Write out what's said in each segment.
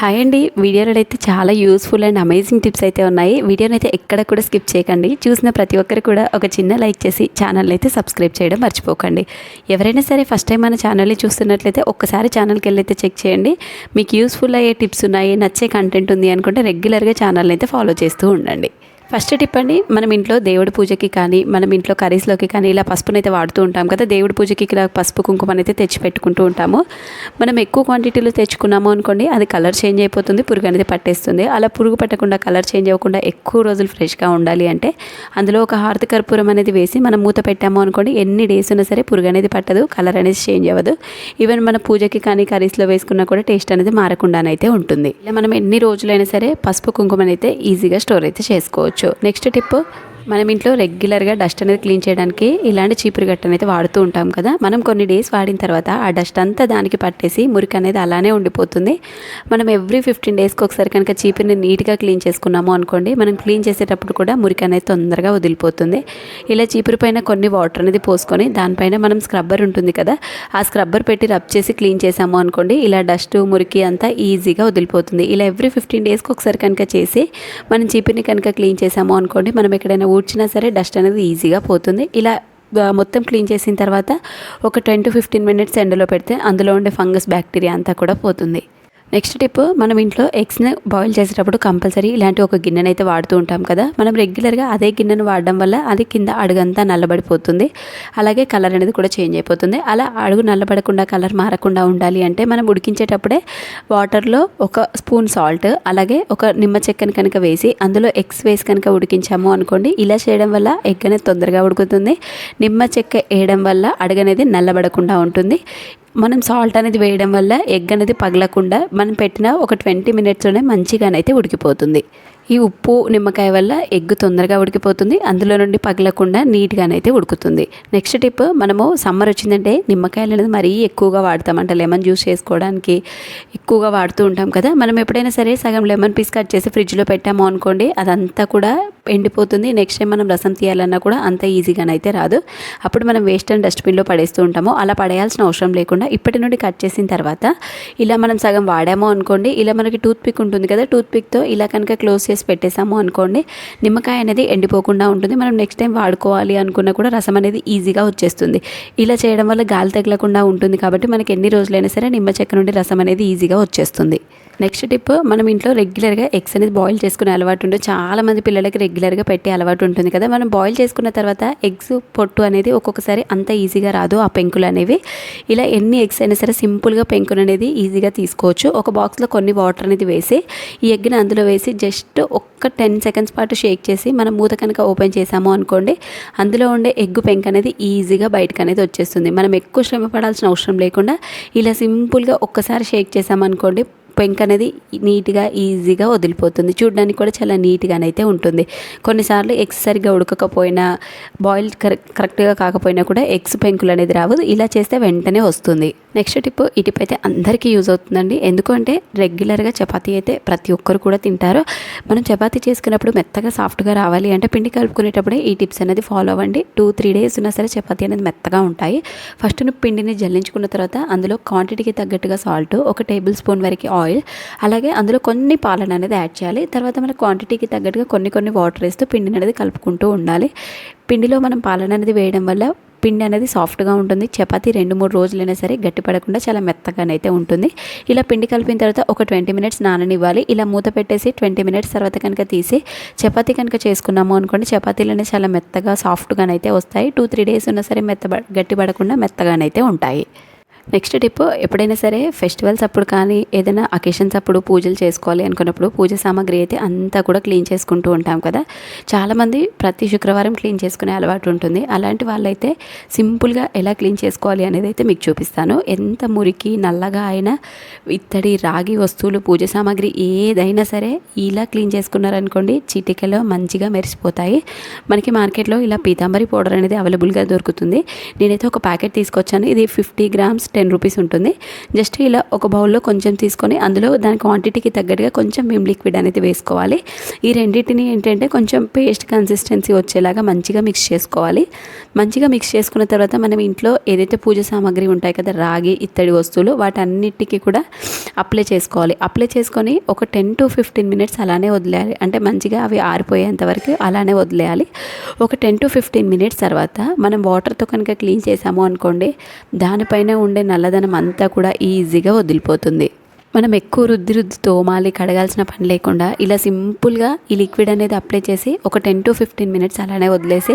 Hi అండి. వీడియోలో అయితే చాలా యూస్ఫుల్ అండ్ అమేజింగ్ టిప్స్ అయితే ఉన్నాయి. వీడియోని అయితే ఎక్కడ కూడా స్కిప్ చేయకండి. చూసిన ప్రతి ఒక్కరు కూడా ఒక చిన్న లైక్ చేసి ఛానల్ అయితే సబ్స్క్రైబ్ చేయడం మర్చిపోకండి. ఎవరైనా సరే ఫస్ట్ టైం మన ఛానల్ని చూస్తున్నట్లయితే ఒక్కసారి ఛానల్కి వెళ్ళి అయితే చెక్ చేయండి. మీకు యూస్ఫుల్ అయ్యే టిప్స్ ఉన్నాయి నచ్చే కంటెంట్ ఉంది అనుకుంటే రెగ్యులర్గా ఛానల్ని అయితే ఫాలో చేస్తూ ఉండండి. ఫస్ట్ టిప్ అండి మనం ఇంట్లో దేవుడి పూజకి కానీ మనం ఇంట్లో కర్రీస్లోకి కానీ ఇలా పసుపునైతే వాడుతూ ఉంటాం కదా దేవుడి పూజకి ఇలా పసుపు కుంకుమ అయితే తెచ్చి పెట్టుకుంటూ ఉంటాము. మనం ఎక్కువ క్వాంటిటీలో తెచ్చుకున్నాము అనుకోండి అది కలర్ చేంజ్ అయిపోతుంది పురుగు అనేది పట్టేస్తుంది. అలా పురుగు పట్టకుండా కలర్ చేంజ్ అవ్వకుండా ఎక్కువ రోజులు ఫ్రెష్గా ఉండాలి అంటే అందులో ఒక హారతి కర్పూరం అనేది వేసి మనం మూత పెట్టాము అనుకోండి ఎన్ని డేస్ ఉన్నా సరే పురుగు అనేది పట్టదు కలర్ అనేది చేంజ్ అవ్వదు. ఈవెన్ మన పూజకి కానీ కర్రీస్లో వేసుకున్నా కూడా టేస్ట్ అనేది మారకుండానైతే ఉంటుంది. ఇలా మనం ఎన్ని రోజులైనా సరే పసుపు కుంకుమనైతే అయితే ఈజీగా స్టోర్ అయితే చేసుకోవచ్చు. నెక్స్ట్ టిప్ మనం ఇంట్లో రెగ్యులర్గా డస్ట్ అనేది క్లీన్ చేయడానికి ఇలాంటి చీపురు గట్టను అయితే వాడుతూ ఉంటాం కదా. మనం కొన్ని డేస్ వాడిన తర్వాత ఆ డస్ట్ అంతా దానికి పట్టేసి మురికి అనేది అలానే ఉండిపోతుంది. మనం ఎవ్రీ ఫిఫ్టీన్ డేస్కి ఒకసారి కనుక చీపురుని నీట్గా క్లీన్ చేసుకున్నాము అనుకోండి మనం క్లీన్ చేసేటప్పుడు కూడా మురికి అనేది తొందరగా వదిలిపోతుంది. ఇలా చీపురు పైన కొన్ని వాటర్ అనేది పోసుకొని దానిపైన మనం స్క్రబ్బర్ ఉంటుంది కదా ఆ స్క్రబ్బర్ పెట్టి రబ్ చేసి క్లీన్ చేసాము అనుకోండి ఇలా డస్ట్ మురికి అంతా ఈజీగా వదిలిపోతుంది. ఇలా ఎవ్రీ ఫిఫ్టీన్ డేస్కి ఒకసారి కనుక చేసి మనం చీపురుని కనుక క్లీన్ చేసాము అనుకోండి మనం ఎక్కడైనా ఊడ్చినా సరే డస్ట్ అనేది ఈజీగా పోతుంది. ఇలా మొత్తం క్లీన్ చేసిన తర్వాత ఒక టెన్ టు ఫిఫ్టీన్ మినిట్స్ ఎండలో పెడితే అందులో ఉండే ఫంగస్ బ్యాక్టీరియా అంతా కూడా పోతుంది. నెక్స్ట్ టిప్ మనం ఇంట్లో ఎగ్స్ని బాయిల్ చేసేటప్పుడు కంపల్సరీ ఇలాంటి ఒక గిన్నెను అయితే వాడుతూ ఉంటాం కదా. మనం రెగ్యులర్గా అదే గిన్నెను వాడడం వల్ల అది కింద అడుగంతా నల్లబడిపోతుంది. అలాగే కలర్ అనేది కూడా చేంజ్ అయిపోతుంది. అలా అడుగు నల్లబడకుండా కలర్ మారకుండా ఉండాలి అంటే మనం ఉడికించేటప్పుడే వాటర్లో ఒక స్పూన్ సాల్ట్ అలాగే ఒక నిమ్మ చెక్కను కనుక వేసి అందులో ఎగ్స్ వేసి కనుక ఉడికించాము అనుకోండి ఇలా చేయడం వల్ల ఎగ్ అనేది తొందరగా ఉడుకుతుంది. నిమ్మ చెక్క వేయడం వల్ల అడుగనేది నల్లబడకుండా ఉంటుంది. మనం సాల్ట్ అనేది వేయడం వల్ల ఎగ్ అనేది పగలకుండా మనం పెట్టిన ఒక ట్వంటీ మినిట్స్లోనే మంచిగానైతే ఉడికిపోతుంది. ఈ ఉప్పు నిమ్మకాయ వల్ల ఎగ్ తొందరగా ఉడికిపోతుంది. అందులో నుండి పగలకుండా నీట్గానైతే ఉడుకుతుంది. నెక్స్ట్ టిప్ మనము సమ్మర్ వచ్చిందంటే నిమ్మకాయలు అనేది మరీ ఎక్కువగా వాడతామంట లెమన్ జ్యూస్ చేసుకోవడానికి ఎక్కువగా వాడుతూ ఉంటాం కదా. మనం ఎప్పుడైనా సరే సగం లెమన్ పీస్ కట్ చేసి ఫ్రిడ్జ్లో పెట్టాము అనుకోండి అదంతా కూడా ఎండిపోతుంది. నెక్స్ట్ టైం మనం రసం తీయాలన్నా కూడా అంత ఈజీగానైతే రాదు. అప్పుడు మనం వేస్ట్ అండ్ డస్ట్బిన్లో పడేస్తూ ఉంటాము. అలా పడేయాల్సిన అవసరం లేకుండా ఇప్పటి నుండి కట్ చేసిన తర్వాత ఇలా మనం సగం వాడాము అనుకోండి ఇలా మనకి టూత్ పిక్ ఉంటుంది కదా టూత్ పిక్తో ఇలా కనుక క్లోజ్ చేసి పెట్టేసాము అనుకోండి నిమ్మకాయ అనేది ఎండిపోకుండా ఉంటుంది. మనం నెక్స్ట్ టైం వాడుకోవాలి అనుకున్నా కూడా రసం అనేది ఈజీగా వచ్చేస్తుంది. ఇలా చేయడం వల్ల గాలి తగలకుండా ఉంటుంది కాబట్టి మనకి ఎన్ని రోజులైనా సరే నిమ్మ చెక్క నుండి రసం అనేది ఈజీగా వచ్చేస్తుంది. నెక్స్ట్ టిప్ మనం ఇంట్లో రెగ్యులర్గా ఎగ్స్ అనేది బాయిల్ చేసుకునే అలవాటు ఉంటుంది చాలామంది పిల్లలకి రెగ్యులర్గా పెట్టే అలవాటు ఉంటుంది కదా. మనం బాయిల్ చేసుకున్న తర్వాత ఎగ్స్ పొట్టు అనేది ఒక్కొక్కసారి అంత ఈజీగా రాదు ఆ పెంకులు అనేవి. ఇలా ఎన్ని ఎగ్స్ అయినా సరే సింపుల్గా పెంకులు అనేది ఈజీగా తీసుకోవచ్చు. ఒక బాక్స్లో కొన్ని వాటర్ అనేది వేసి ఈ ఎగ్ని అందులో వేసి జస్ట్ ఒక్క టెన్ సెకండ్స్ పాటు షేక్ చేసి మనం మూత కనుక ఓపెన్ చేసాము అనుకోండి అందులో ఉండే ఎగ్ పెంక్ అనేది ఈజీగా బయటకు అనేది వచ్చేస్తుంది. మనం ఎక్కువ శ్రమ పడాల్సిన అవసరం లేకుండా ఇలా సింపుల్గా ఒక్కసారి షేక్ చేసామనుకోండి పెంక్ అనేది నీట్గా ఈజీగా వదిలిపోతుంది. చూడడానికి కూడా చాలా నీట్గానైతే ఉంటుంది. కొన్నిసార్లు ఎగ్స్ సరిగ్గా ఉడకకపోయినా బాయిల్ కరెక్ట్ కరెక్ట్గా కాకపోయినా కూడా ఎగ్స్ పెంకులు అనేది రావు. ఇలా చేస్తే వెంటనే వస్తుంది. నెక్స్ట్ టిప్ ఈ టిప్ అయితే అందరికీ యూజ్ అవుతుందండి. ఎందుకంటే రెగ్యులర్గా చపాతీ అయితే ప్రతి ఒక్కరు కూడా తింటారు. మనం చపాతీ చేసుకున్నప్పుడు మెత్తగా సాఫ్ట్గా రావాలి అంటే పిండి కలుపుకునేటప్పుడే ఈ టిప్స్ అనేది ఫాలో అవ్వండి. టూ త్రీ డేస్ ఉన్నా సరే చపాతీ అనేది మెత్తగా ఉంటాయి. ఫస్ట్ నువ్వు పిండిని జల్లించుకున్న తర్వాత అందులో క్వాంటిటీకి తగ్గట్టుగా సాల్ట్ ఒక టేబుల్ స్పూన్ వరకు ఆయిల్ అలాగే అందులో కొన్ని పాలన అనేది యాడ్ చేయాలి. తర్వాత మన క్వాంటిటీకి తగ్గట్టుగా కొన్ని కొన్ని వాటర్ వేస్తూ పిండిని అనేది కలుపుకుంటూ ఉండాలి. పిండిలో మనం పాలన అనేది వేయడం వల్ల పిండి అనేది సాఫ్ట్గా ఉంటుంది. చపాతీ రెండు మూడు రోజులైనా సరే గట్టిపడకుండా చాలా మెత్తగానైతే ఉంటుంది. ఇలా పిండి కలిపిన తర్వాత ఒక ట్వంటీ మినిట్స్ నాననివ్వాలి. ఇలా మూత పెట్టేసి ట్వంటీ మినిట్స్ తర్వాత కనుక తీసి చపాతీ కనుక చేసుకున్నాము అనుకోండి చపాతీలు అనేవి చాలా మెత్తగా సాఫ్ట్గానైతే వస్తాయి. టూ త్రీ డేస్ ఉన్నా సరే మెత్త గట్టిపడకుండా మెత్తగానైతే ఉంటాయి. నెక్స్ట్ టిప్ ఎప్పుడైనా సరే ఫెస్టివల్స్ అప్పుడు కానీ ఏదైనా అకేషన్స్ అప్పుడు పూజలు చేసుకోవాలి అనుకున్నప్పుడు పూజ సామాగ్రి అయితే అంతా కూడా క్లీన్ చేసుకుంటూ ఉంటాం కదా. చాలామంది ప్రతి శుక్రవారం క్లీన్ చేసుకునే అలవాటు ఉంటుంది. అలాంటి వాళ్ళైతే సింపుల్గా ఎలా క్లీన్ చేసుకోవాలి అనేది అయితే మీకు చూపిస్తాను. ఎంత మురికి నల్లగా అయినా ఇత్తడి రాగి వస్తువులు పూజ సామాగ్రి ఏదైనా సరే ఇలా క్లీన్ చేసుకున్నారనుకోండి చిటికలో మంచిగా మెరిసిపోతాయి. మనకి మార్కెట్లో ఇలా పీతాంబరి పౌడర్ అనేది అవైలబుల్గా దొరుకుతుంది. నేనైతే ఒక ప్యాకెట్ తీసుకొచ్చాను. ఇది ఫిఫ్టీ గ్రామ్స్ టెన్ రూపీస్ ఉంటుంది. జస్ట్ ఇలా ఒక బౌల్లో కొంచెం తీసుకొని అందులో దాని క్వాంటిటీకి తగ్గట్టుగా కొంచెం మేము లిక్విడ్ అనేది వేసుకోవాలి. ఈ రెండింటిని ఏంటంటే కొంచెం పేస్ట్ కన్సిస్టెన్సీ వచ్చేలాగా మంచిగా మిక్స్ చేసుకోవాలి. మంచిగా మిక్స్ చేసుకున్న తర్వాత మనం ఇంట్లో ఏదైతే పూజ సామాగ్రి ఉంటాయి కదా రాగి ఇత్తడి వస్తువులు వాటన్నిటికీ కూడా అప్లై చేసుకోవాలి. అప్లై చేసుకొని ఒక టెన్ టు ఫిఫ్టీన్ మినిట్స్ అలానే వదిలేయాలి. అంటే మంచిగా అవి ఆరిపోయేంత వరకు అలానే వదిలేయాలి. ఒక టెన్ టు ఫిఫ్టీన్ మినిట్స్ తర్వాత మనం వాటర్తో కనుక క్లీన్ చేసాము అనుకోండి దానిపైన ఉండే నల్లదనం అంతా కూడా ఈజీగా వదిలిపోతుంది. మనం ఎక్కువ రుద్ది రుద్ది తోమాలి కడగాల్సిన పని లేకుండా ఇలా సింపుల్గా ఈ లిక్విడ్ అనేది అప్లై చేసి ఒక టెన్ టు ఫిఫ్టీన్ మినిట్స్ అలానే వదిలేసి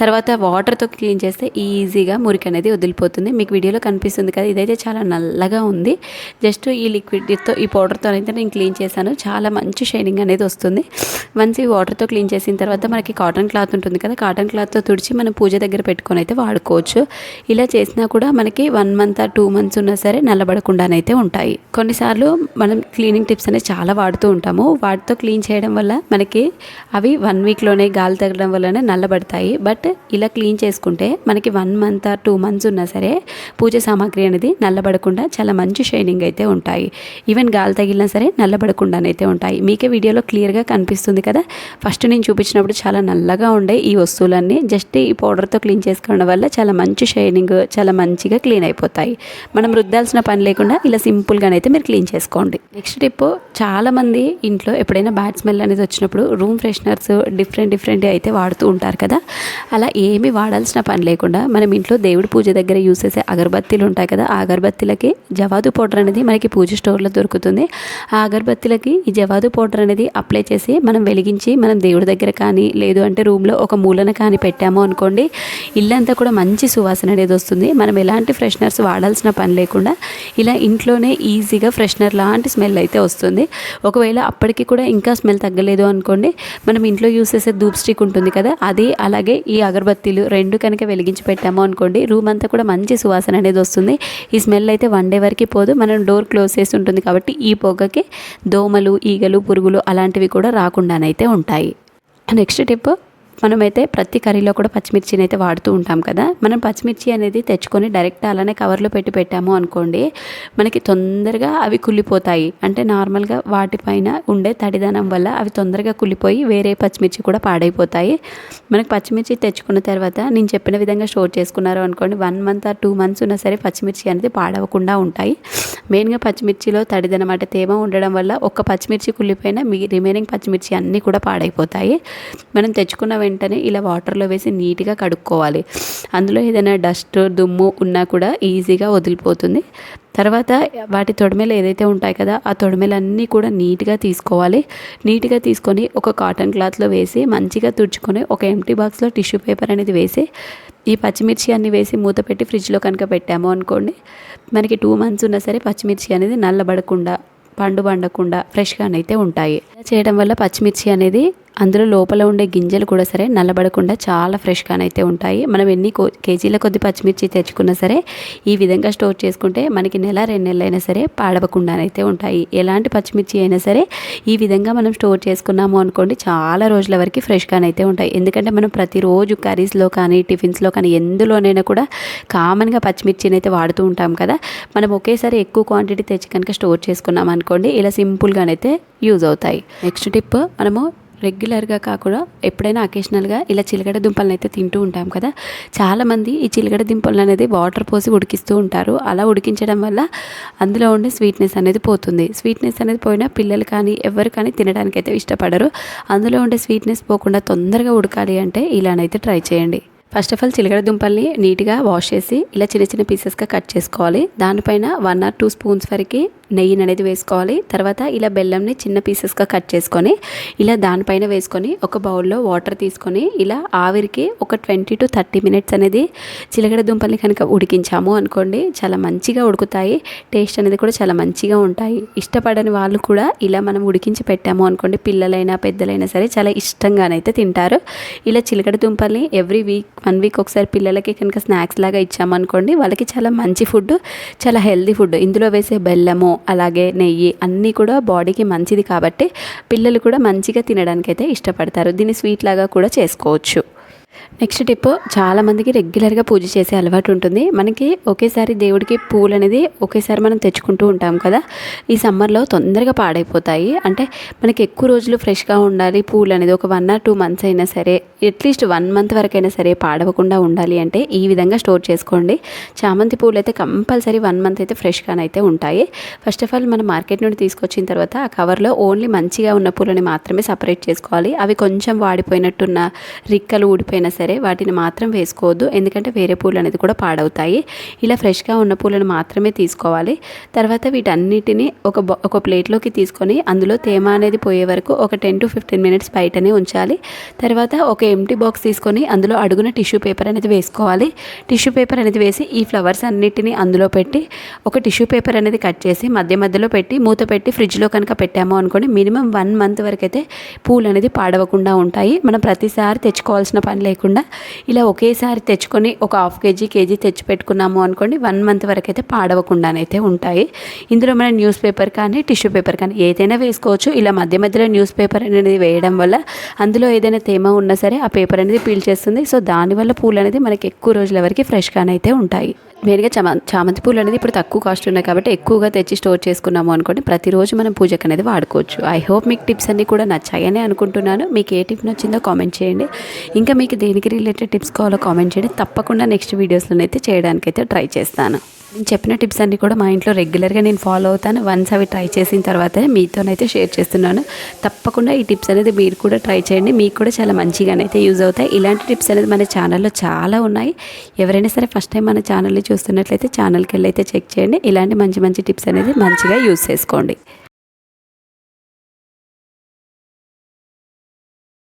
తర్వాత వాటర్తో క్లీన్ చేస్తే ఈజీగా మురికి అనేది వదిలిపోతుంది. మీకు వీడియోలో కనిపిస్తుంది కదా ఇదైతే చాలా నల్లగా ఉంది. జస్ట్ ఈ లిక్విడ్తో ఈ పౌడర్తో అయితే నేను క్లీన్ చేశాను. చాలా మంచి షైనింగ్ అనేది వస్తుంది. వన్స్ ఈ వాటర్తో క్లీన్ చేసిన తర్వాత మనకి కాటన్ క్లాత్ ఉంటుంది కదా కాటన్ క్లాత్తో తుడిచి మనం పూజ దగ్గర పెట్టుకొని అయితే వాడుకోవచ్చు. ఇలా చేసినా కూడా మనకి వన్ మంత్ ఆ టూ మంత్స్ ఉన్నా సరే నల్లబడకుండానైతే ఉంటాయి. కొన్నిసార్లు మనం క్లీనింగ్ టిప్స్ అనేవి చాలా వాడుతూ ఉంటాము. వాటితో క్లీన్ చేయడం వల్ల మనకి అవి వన్ వీక్లోనే గాలి తగ్గడం వల్లనే నల్లబడతాయి. బట్ ఇలా క్లీన్ చేసుకుంటే మనకి వన్ మంత్ టూ మంత్స్ ఉన్నా సరే పూజ సామాగ్రి అనేది నల్లబడకుండా చాలా మంచి షైనింగ్ అయితే ఉంటాయి. ఈవెన్ గాలి తగిలినా సరే నల్లబడకుండానైతే ఉంటాయి. మీకే వీడియోలో క్లియర్గా కనిపిస్తుంది కదా? ఫస్ట్ నేను చూపించినప్పుడు చాలా నల్లగా ఉండే ఈ వస్తువులన్నీ జస్ట్ ఈ పౌడర్తో క్లీన్ చేసుకోవడం వల్ల చాలా మంచి షైనింగ్ చాలా మంచిగా క్లీన్ అయిపోతాయి. మనం రుద్దాల్సిన పని లేకుండా ఇలా సింపుల్గానైతే మీరు క్లీన్ చేసుకోండి నెక్స్ట్ టిప్ చాలామంది ఇంట్లో ఎప్పుడైనా బ్యాడ్ స్మెల్ అనేది వచ్చినప్పుడు రూమ్ ఫ్రెషనర్స్ డిఫరెంట్ డిఫరెంట్ అయితే వాడుతూ ఉంటారు కదా. అలా ఏమి వాడాల్సిన పని లేకుండా మనం ఇంట్లో దేవుడి పూజ దగ్గర యూస్ చేసే అగరబత్తీలు ఉంటాయి కదా. ఆ అగరబత్తీలకి జవాదు పౌడర్ అనేది మనకి పూజ స్టోర్లో దొరుకుతుంది. ఆ అగరబత్తీలకి ఈ జవాదు పౌడర్ అనేది అప్లై చేసి మనం వెలిగించి మనం దేవుడి దగ్గర కానీ లేదు అంటే రూమ్లో ఒక మూలన కానీ పెట్టాము అనుకోండి ఇల్లంతా కూడా మంచి సువాసన అనేది వస్తుంది. మనం ఎలాంటి ఫ్రెషనర్స్ వాడాల్సిన పని లేకుండా ఇలా ఇంట్లోనే ఈజీగా ఫ్రెష్ ఫ్రెషనర్ లాంటి స్మెల్ అయితే వస్తుంది. ఒకవేళ అప్పటికి కూడా ఇంకా స్మెల్ తగ్గలేదు అనుకోండి మనం ఇంట్లో యూస్ చేసే ధూప్ స్టిక్ ఉంటుంది కదా అది అలాగే ఈ అగరబత్తీలు రెండు కనుక వెలిగించి పెట్టాము అనుకోండి రూమ్ అంతా కూడా మంచి సువాసన అనేది వస్తుంది. ఈ స్మెల్ అయితే వన్ డే వరకు పోదు మనం డోర్ క్లోజ్ చేసి ఉంటుంది కాబట్టి ఈ పొగకి దోమలు ఈగలు పురుగులు అలాంటివి కూడా రాకుండానైతే ఉంటాయి. నెక్స్ట్ టిప్ మనమైతే ప్రతి కర్రీలో కూడా పచ్చిమిర్చిని అయితే వాడుతూ ఉంటాం కదా. మనం పచ్చిమిర్చి అనేది తెచ్చుకొని డైరెక్ట్ అలానే కవర్లో పెట్టి పెట్టాము అనుకోండి మనకి తొందరగా అవి కుళ్ళిపోతాయి. అంటే నార్మల్గా వాటిపైన ఉండే తడిదనం వల్ల అవి తొందరగా కుళ్ళిపోయి వేరే పచ్చిమిర్చి కూడా పాడైపోతాయి. మనకి పచ్చిమిర్చి తెచ్చుకున్న తర్వాత నేను చెప్పిన విధంగా స్టోర్ చేసుకున్నారు అనుకోండి one month or two months ఉన్నా సరే పచ్చిమిర్చి అనేది పాడవకుండా ఉంటాయి. మెయిన్గా పచ్చిమిర్చిలో తడిదనం అంటే తేమ ఉండడం వల్ల ఒక్క పచ్చిమిర్చి కుళ్ళిపోయినా మీ రిమైనింగ్ పచ్చిమిర్చి అన్నీ కూడా పాడైపోతాయి. మనం తెచ్చుకున్న వెంటనే ఇలా వాటర్లో వేసి నీట్గా కడుక్కోవాలి. అందులో ఏదైనా డస్ట్ దుమ్ము ఉన్నా కూడా ఈజీగా వదిలిపోతుంది. తర్వాత వాటి తొడిమెలు ఏదైతే ఉంటాయి కదా ఆ తొడిమెలన్నీ కూడా నీట్గా తీసుకోవాలి. నీట్గా తీసుకొని ఒక కాటన్ క్లాత్లో వేసి మంచిగా తుడుచుకొని ఒక ఎంటీ బాక్స్లో టిష్యూ పేపర్ అనేది వేసి ఈ పచ్చిమిర్చి అన్ని వేసి మూత పెట్టి ఫ్రిడ్జ్లో కనుక పెట్టాము అనుకోండి మనకి టూ మంత్స్ ఉన్నా సరే పచ్చిమిర్చి అనేది నల్లబడకుండా పండు పండకుండా ఫ్రెష్గానైతే ఉంటాయి. చేయడం వల్ల పచ్చిమిర్చి అనేది అందులో లోపల ఉండే గింజలు కూడా సరే నల్లబడకుండా చాలా ఫ్రెష్గానైతే ఉంటాయి. మనం ఎన్ని కో కేజీల కొద్ది పచ్చిమిర్చి తెచ్చుకున్నా సరే ఈ విధంగా స్టోర్ చేసుకుంటే మనకి నెల రెండు నెలలైనా సరే పాడవకుండానైతే ఉంటాయి. ఎలాంటి పచ్చిమిర్చి అయినా సరే ఈ విధంగా మనం స్టోర్ చేసుకున్నాము అనుకోండి చాలా రోజుల వరకు ఫ్రెష్గానైతే ఉంటాయి. ఎందుకంటే మనం ప్రతిరోజు కర్రీస్లో కానీ టిఫిన్స్లో కానీ ఎందులోనైనా కూడా కామన్గా పచ్చిమిర్చిని అయితే వాడుతూ ఉంటాం కదా. మనం ఒకేసారి ఎక్కువ క్వాంటిటీ తెచ్చి కనుక స్టోర్ చేసుకున్నాం అనుకోండి ఇలా సింపుల్గానైతే యూజ్ అవుతాయి. నెక్స్ట్ టిప్ మనము రెగ్యులర్గా కాకుండా ఎప్పుడైనా అకేషనల్గా ఇలా చిలగడ దుంపలను అయితే తింటూ ఉంటాం కదా. చాలామంది ఈ చిలకడ దుంపలు అనేది వాటర్ పోసి ఉడికిస్తూ ఉంటారు. అలా ఉడికించడం వల్ల అందులో ఉండే స్వీట్నెస్ అనేది పోతుంది. స్వీట్నెస్ అనేది పోయినా పిల్లలు కానీ ఎవరు కానీ తినడానికి అయితే ఇష్టపడరు. అందులో ఉండే స్వీట్నెస్ పోకుండా తొందరగా ఉడకాలి అంటే ఇలానైతే ట్రై చేయండి. ఫస్ట్ ఆఫ్ ఆల్ చిలకడ దుంపల్ని నీట్గా వాష్ చేసి ఇలా చిన్న చిన్న పీసెస్గా కట్ చేసుకోవాలి. దానిపైన వన్ ఆర్ టూ స్పూన్స్ వరకు నెయ్యిని అనేది వేసుకోవాలి. తర్వాత ఇలా బెల్లంని చిన్న పీసెస్గా కట్ చేసుకొని ఇలా దానిపైన వేసుకొని ఒక బౌల్లో వాటర్ తీసుకొని ఇలా ఆవిరికి ఒక ట్వంటీ టు థర్టీ మినిట్స్ అనేది చిలకడ దుంపల్ని కనుక ఉడికించాము అనుకోండి చాలా మంచిగా ఉడుకుతాయి. టేస్ట్ అనేది కూడా చాలా మంచిగా ఉంటాయి. ఇష్టపడని వాళ్ళు కూడా ఇలా మనం ఉడికించి పెట్టాము అనుకోండి పిల్లలైనా పెద్దలైనా సరే చాలా ఇష్టంగానైతే తింటారు. ఇలా చిలకడ దుంపల్ని ఎవ్రీ వీక్ వన్ వీక్ ఒకసారి పిల్లలకి కనుక స్నాక్స్ లాగా ఇచ్చామనుకోండి వాళ్ళకి చాలా మంచి ఫుడ్ చాలా హెల్దీ ఫుడ్ ఇందులో వేసే బెల్లము అలాగే నెయ్యి అన్నీ కూడా బాడీకి మంచిది కాబట్టి పిల్లలు కూడా మంచిగా తినడానికి అయితే ఇష్టపడతారు. దీన్ని స్వీట్ లాగా కూడా చేసుకోవచ్చు. నెక్స్ట్ టిప్ చాలామందికి రెగ్యులర్గా పూజ చేసే అలవాటు ఉంటుంది. మనకి ఒకేసారి దేవుడికి పూలు అనేది ఒకేసారి మనం తెచ్చుకుంటూ ఉంటాం కదా. ఈ సమ్మర్లో తొందరగా పాడైపోతాయి. అంటే మనకి ఎక్కువ రోజులు ఫ్రెష్గా ఉండాలి పూలు అనేది ఒక వన్ ఆర్ టూ మంత్స్ అయినా సరే అట్లీస్ట్ వన్ మంత్ వరకైనా సరే పాడవకుండా ఉండాలి అంటే ఈ విధంగా స్టోర్ చేసుకోండి. చామంతి పూలు అయితే కంపల్సరీ వన్ మంత్ అయితే ఫ్రెష్గానైతే ఉంటాయి. ఫస్ట్ ఆఫ్ ఆల్ మనం మార్కెట్ నుండి తీసుకొచ్చిన తర్వాత ఆ కవర్లో ఓన్లీ మంచిగా ఉన్న పూలని మాత్రమే సపరేట్ చేసుకోవాలి. అవి కొంచెం వాడిపోయినట్టున్న రిక్కలు ఊడిపోయిన సరే వాటిని మాత్రం వేసుకోవద్దు. ఎందుకంటే వేరే పూలు అనేది కూడా పాడవుతాయి. ఇలా ఫ్రెష్గా ఉన్న పూలను మాత్రమే తీసుకోవాలి. తర్వాత వీటన్నిటిని ఒక ఒక ప్లేట్లోకి తీసుకొని అందులో తేమ అనేది పోయే వరకు ఒక టెన్ టు ఫిఫ్టీన్ మినిట్స్ బయటనే ఉంచాలి. తర్వాత ఒక ఎంటీ బాక్స్ తీసుకొని అందులో అడుగున టిష్యూ పేపర్ అనేది వేసుకోవాలి. టిష్యూ పేపర్ అనేది వేసి ఈ ఫ్లవర్స్ అన్నిటిని అందులో పెట్టి ఒక టిష్యూ పేపర్ అనేది కట్ చేసి మధ్య మధ్యలో పెట్టి మూత పెట్టి ఫ్రిడ్జ్లో కనుక పెట్టాము అనుకోండి మినిమం వన్ మంత్ వరకు అయితే పూలు అనేది పాడవకుండా ఉంటాయి. మనం ప్రతిసారి తెచ్చుకోవాల్సిన పని లేకుండా ఇలా ఒకేసారి తెచ్చుకొని ఒక హాఫ్ కేజీ కేజీ తెచ్చి పెట్టుకున్నాము అనుకోండి వన్ మంత్ వరకు అయితే పాడవకుండానైతే ఉంటాయి. ఇందులో మనం న్యూస్ పేపర్ కానీ టిష్యూ పేపర్ కానీ ఏదైనా వేసుకోవచ్చు. ఇలా మధ్య మధ్యలో న్యూస్ పేపర్ అనేది వేయడం వల్ల అందులో ఏదైనా తేమ ఉన్నా సరే ఆ పేపర్ అనేది పీల్చేస్తుంది సో దానివల్ల పూలు అనేది మనకి ఎక్కువ రోజుల వరకు అయితే ఉంటాయి. మెయిన్గా చమ చామంతి పూలు అనేది ఇప్పుడు తక్కువ కాస్ట్ ఉన్నాయి కాబట్టి ఎక్కువగా తెచ్చి స్టోర్ చేసుకున్నాము అనుకోండి ప్రతిరోజు మనం పూజకు అనేది వాడుకోవచ్చు. ఐ హోప్ మీకు టిప్స్ అన్నీ కూడా నచ్చాయని అనుకుంటున్నాను. మీకు ఏ టిప్ నచ్చిందో కామెంట్ చేయండి. ఇంకా మీకు దేనికి రిలేటెడ్ టిప్స్ కావాలో కామెంట్ చేయండి. తప్పకుండా నెక్స్ట్ వీడియోస్లోనైతే చేయడానికైతే ట్రై చేస్తాను. నేను చెప్పిన టిప్స్ అన్నీ కూడా మా ఇంట్లో రెగ్యులర్గా నేను ఫాలో అవుతాను. వన్స్ అవి ట్రై చేసిన తర్వాత మీతోనైతే షేర్ చేస్తున్నాను. తప్పకుండా ఈ టిప్స్ అనేది మీరు కూడా ట్రై చేయండి. మీకు కూడా చాలా మంచిగానైతే యూజ్ అవుతాయి. ఇలాంటి టిప్స్ అనేది మన ఛానల్లో చాలా ఉన్నాయి. ఎవరైనా సరే ఫస్ట్ టైం మన ఛానల్ని చూస్తున్నట్లయితే ఛానల్కి వెళ్ళి అయితే చెక్ చేయండి. ఇలాంటి మంచి మంచి టిప్స్ అనేది మంచిగా యూజ్ చేసుకోండి.